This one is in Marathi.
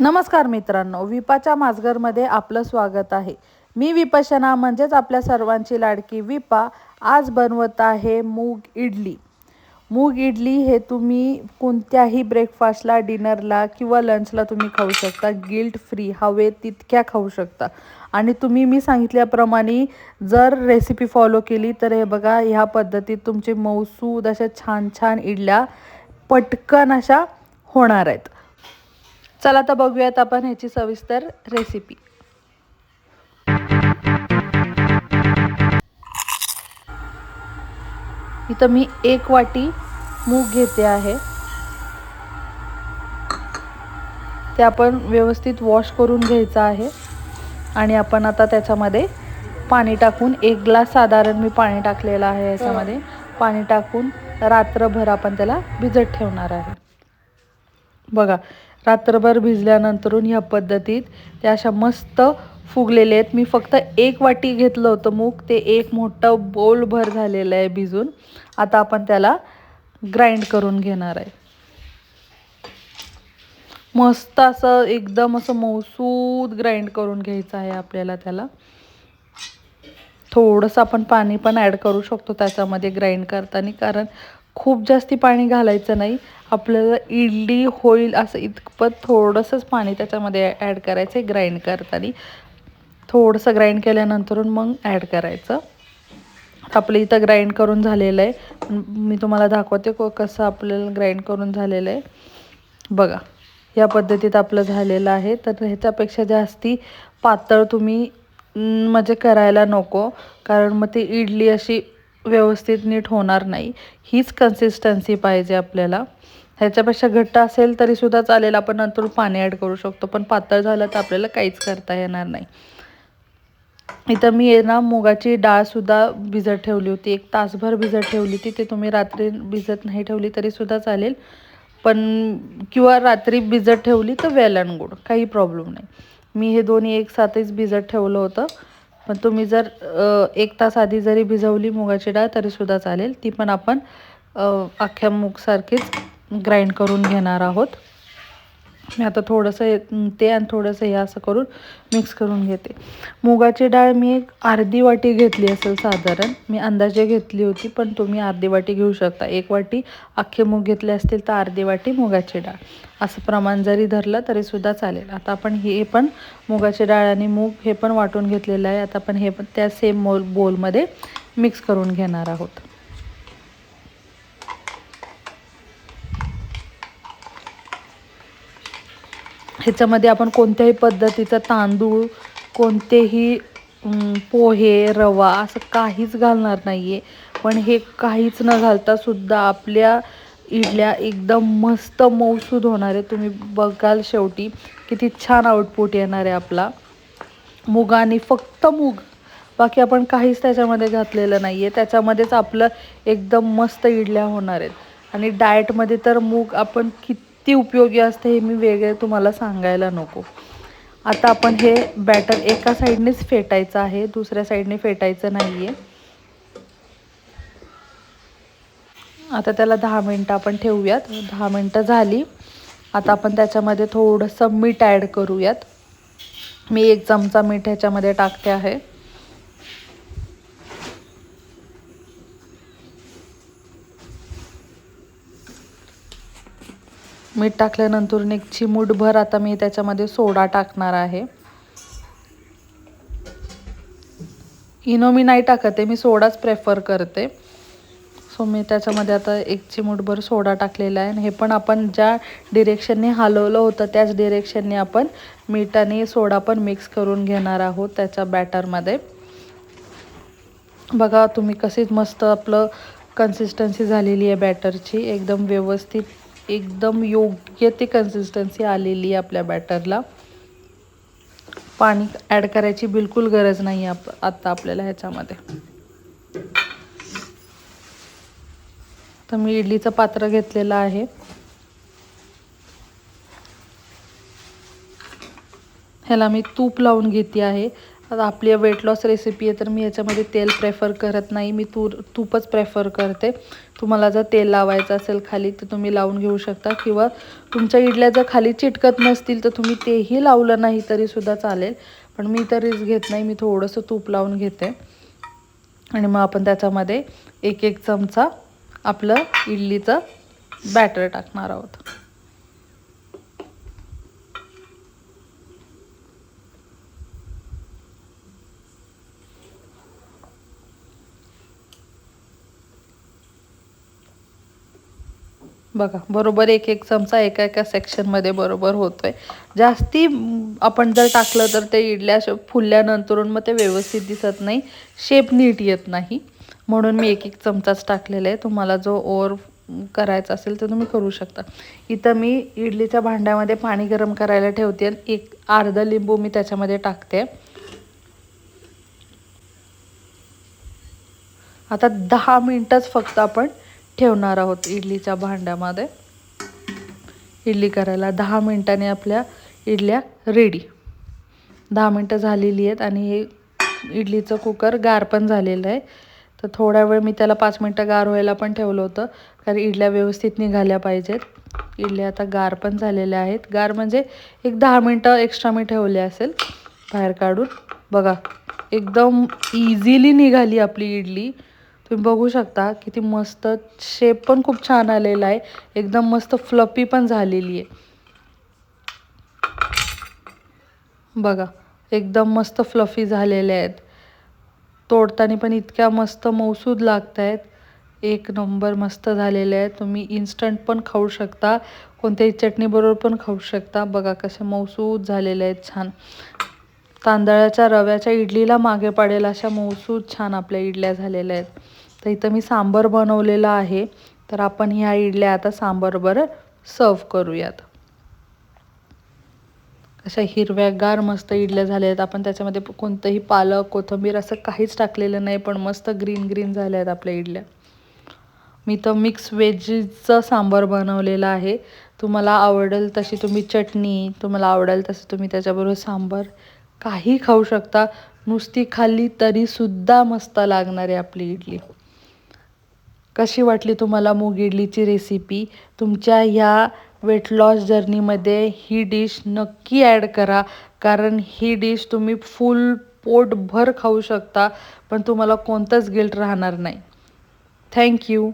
नमस्कार मित्रांनो विपाच्या माझघरमध्ये आपलं स्वागत आहे. मी विपशना म्हणजेच आपल्या सर्वांची लाडकी विपा आज बनवत आहे मूग इडली. मूग इडली हे तुम्ही कोणत्याही ब्रेकफास्टला डिनरला किंवा लंचला तुम्ही खाऊ शकता. गिल्ट फ्री हवे तितक्या खाऊ शकता. आणि तुम्ही मी सांगितल्याप्रमाणे जर रेसिपी फॉलो केली तर हे बघा ह्या पद्धतीत तुमचे मौसूद अशा छान छान इडल्या पटकन अशा होणार आहेत. चला तर बघूयात आपण ह्याची सविस्तर रेसिपी इथं मी एक वाटी मूग घेते आहे. ते आपण व्यवस्थित वॉश करून घ्यायचं आहे. आणि आपण आता त्याच्यामध्ये पाणी टाकून एक ग्लास साधारण मी पाणी टाकलेलं आहे याच्यामध्ये. पाणी टाकून रात्रभर आपण त्याला भिजत ठेवणार आहे. बघा रात्रभर भिजल्यानंतरून ह्या पद्धतीत त्या अशा मस्त फुगलेले आहेत. मी फक्त एक वाटी घेतलं होतं मूग ते एक मोठं बोलभर झालेलं आहे भिजून. आता आपण त्याला ग्राइंड करून घेणार आहे. मस्त असं एकदम असं मौसूद ग्राइंड करून घ्यायचं आहे आपल्याला त्याला. थोडंसं आपण पाणी पण ॲड करू शकतो त्याच्यामध्ये ग्राइंड करताना कारण खूप जास्ती पाणी घालायचं नाही. आपल्याला इडली होईल असं इतपत थोडंसंच पाणी त्याच्यामध्ये ॲड करायचं आहे ग्राइंड करताना. थोडंसं ग्राइंड केल्यानंतरून मग ॲड करायचं. आपलं इथं ग्राइंड करून झालेलं आहे. मी तुम्हाला दाखवते कसं आपल्याला ग्राइंड करून झालेलं आहे. बघा या पद्धतीत आपलं झालेलं आहे. तर ह्याच्यापेक्षा जास्ती पातळ तुम्ही म्हणजे करायला नको. कारण मग ती इडली अशी व्यवस्थित नीट होणार नाही. हीच कन्सिस्टन्सी पाहिजे आपल्याला. ह्याच्यापेक्षा घट्ट असेल तरीसुद्धा चालेल. आपण नंतर पाणी ॲड करू शकतो. पण पातळ झालं तर आपल्याला काहीच करता येणार नाही. इथं मी आहे ना मुगाची डाळसुद्धा भिजत ठेवली होती. एक तासभर भिजत ठेवली होती. ते तुम्ही रात्री भिजत नाही ठेवली तरीसुद्धा चालेल. पण किंवा रात्री भिजत ठेवली तर वेल अँड गुड. काही प्रॉब्लेम नाही. मी हे दोन्ही एक साथच भिजत ठेवलं होतं. पण तुम्ही जर एक तास आधी जरी भिजवली मुगाची डाळ तरीसुद्धा चालेल. ती पण आपण अख्ख्या मूगसारखीच ग्राइंड करून घेणार आहोत. मी आता थोडंसं ते आणि थोडंसं हे असं करून मिक्स करून घेते. मुगाची डाळ मी एक अर्धी वाटी घेतली असेल साधारण. मी अंदाजे घेतली होती पण तुम्ही अर्धी वाटी घेऊ शकता. एक वाटी अख्खे मूग घेतले असतील तर अर्धी वाटी मुगाची डाळ. असं प्रमाण जरी धरलं तरीसुद्धा चालेल. आता आपण हे पण मुगाची डाळ आणि मूग हे पण वाटून घेतलेलं आहे. आता आपण हे पण त्या सेम मोल बोलमध्ये मिक्स करून घेणार आहोत. ह्याच्यामध्ये आपण कोणत्याही पद्धतीचं तांदूळ कोणतेही पोहे रवा असं काहीच घालणार नाही आहे पण हे काहीच न घालता सुद्धा आपल्या इडल्या एकदम मस्त मौसूद होणार आहे तुम्ही बघाल शेवटी किती छान आउटपुट येणार आहे आपला. मुगाने फक्त मूग. बाकी आपण काहीच त्याच्यामध्ये घातलेलं नाही आहे त्याच्यामध्येच आपलं एकदम मस्त इडल्या होणार आहेत. आणि डाएटमध्ये तर मूग आपण किती किती उपयोगी असते हे मी वेगळे तुम्हाला सांगायला नको. आता आपण हे बॅटर एका साईडनेच फेटायचं आहे दुसऱ्या साईडने फेटायचं नाही आहे आता त्याला दहा मिनटं आपण ठेवूयात. दहा मिनटं झाली. आता आपण त्याच्यामध्ये थोडंसं मीठ ॲड करूयात. मी एक चमचा मीठ ह्याच्यामध्ये टाकते आहे. मीठ टाकल्यानंतर एक चिमूटभर आता मी त्याच्यामध्ये सोडा टाकणार आहे. इनो मी नाही टाकते मी सोडाच प्रेफर करते. सो मी त्याच्यामध्ये आता एक चिमूटभर सोडा टाकलेला आहे आणि हे पण आपण ज्या डिरेक्शनने हलवलं होतं त्याच डिरेक्शनने आपण मीठ आणि सोडा पण मिक्स करून घेणार आहोत त्याच्या बॅटरमध्ये बघा तुम्ही कशीच मस्त आपलं कन्सिस्टन्सी झालेली आहे बॅटरची एकदम व्यवस्थित एकदम योग्य ती कन्सिस्टन्सी आलेली आहे आपल्या बॅटरला पाणी ॲड करायची बिलकुल गरज नाही आप आत्ता आपल्याला ह्याच्यामध्ये. तर मी इडलीचं पात्र घेतलेलं आहे. ह्याला मी तूप लावून घेते आहे. आता आपली वेट लॉस रेसिपी आहे तर मी याच्यामध्ये तेल प्रेफर करत नाही. मी तूर तूपच प्रेफर करते. तुम्हाला जर तेल लावायचं असेल खाली तर तुम्ही लावून घेऊ शकता. किंवा तुमच्या इडल्या जर खाली चिटकत नसतील तर तुम्ही तेही लावलं नाही तरीसुद्धा चालेल. पण मी तर रिस्क घेत नाही. मी थोडंसं तूप लावून घेते. आणि मग आपण त्याच्यामध्ये एक एक चमचा आपलं इडलीचं बॅटर टाकणार आहोत. बघा बरोबर एक एक चमचा एका एका सेक्शनमध्ये बरोबर होतो आहे जास्ती आपण जर टाकलं तर ते इडल्या फुलल्यानंतरून मग ते व्यवस्थित दिसत नाही शेप नीट येत नाही. म्हणून मी एक एक चमचाच टाकलेला आहे. तुम्हाला जो ओवर करायचा असेल तर तुम्ही करू शकता. इथं मी इडलीच्या भांड्यामध्ये पाणी गरम करायला ठेवते आणि एक अर्धा लिंबू मी त्याच्यामध्ये टाकते. आता दहा मिनटंच फक्त आपण ठेवणार आहोत इडलीच्या भांड्यामध्ये. इडली करायला दहा मिनटाने आपल्या इडल्या रेडी दहा मिनटं झालेली आहेत आणि हे इडलीचं कुकर गार पण झालेलं आहे. तर थोडा वेळ मी त्याला पाच मिनटं गार व्हायला पण ठेवलं होतं कारण इडल्या व्यवस्थित निघाल्या पाहिजेत. इडल्या आता गार पण झालेल्या आहेत. गार म्हणजे एक दहा मिनटं एक्स्ट्रा मी ठेवले असेल बाहेर काढून. बघा एकदम इझिली निघाली आपली इडली. तुम्ही बघू शकता किती मस्त शेप पण खूप छान आलेला आहे. एकदम मस्त फ्लपी पण झालेली आहे. बघा एकदम मस्त फ्लफी झालेले आहेत. तोडताना पण इतक्या मस्त मौसूद लागत आहेत एक नंबर मस्त झालेले आहेत. तुम्ही इन्स्टंट पण खाऊ शकता. कोणत्याही चटणीबरोबर पण खाऊ शकता. बघा कसे मौसूद झालेले आहेत छान. तांदळाच्या रव्याच्या इडलीला मागे पडेल अशा मौसूद छान आपल्या इडल्या झालेल्या आहेत. तर इथं मी सांबर बनवलेलं आहे. तर आपण ह्या इडल्या आता सांबारबरोबर सर्व करूयात. अशा हिरव्यागार मस्त इडल्या झाल्या आहेत आपण त्याच्यामध्ये कोणतंही पालक कोथिंबीर असं काहीच टाकलेलं नाही पण मस्त ग्रीन ग्रीन झाल्या आहेत आपल्या इडल्या. मी तर मिक्स व्हेजीचं सांबार बनवलेलं आहे. तुम्हाला आवडेल तशी तुम्ही चटणी तुम्हाला आवडेल तसं तुम्ही त्याच्याबरोबर सांबार काही खाऊ शकता. नुसती खाल्ली तरीसुद्धा मस्त लागणार आहे आपली इडली. कशी वाटली तुम्हाला मूग इडलीची रेसिपी तुमच्या ह्या वेट लॉस जर्नीमध्ये ही डिश नक्की ॲड करा. कारण ही डिश तुम्ही फुल पोटभर खाऊ शकता पण तुम्हाला कोणतंच गिल्ट राहणार नाही. थँक्यू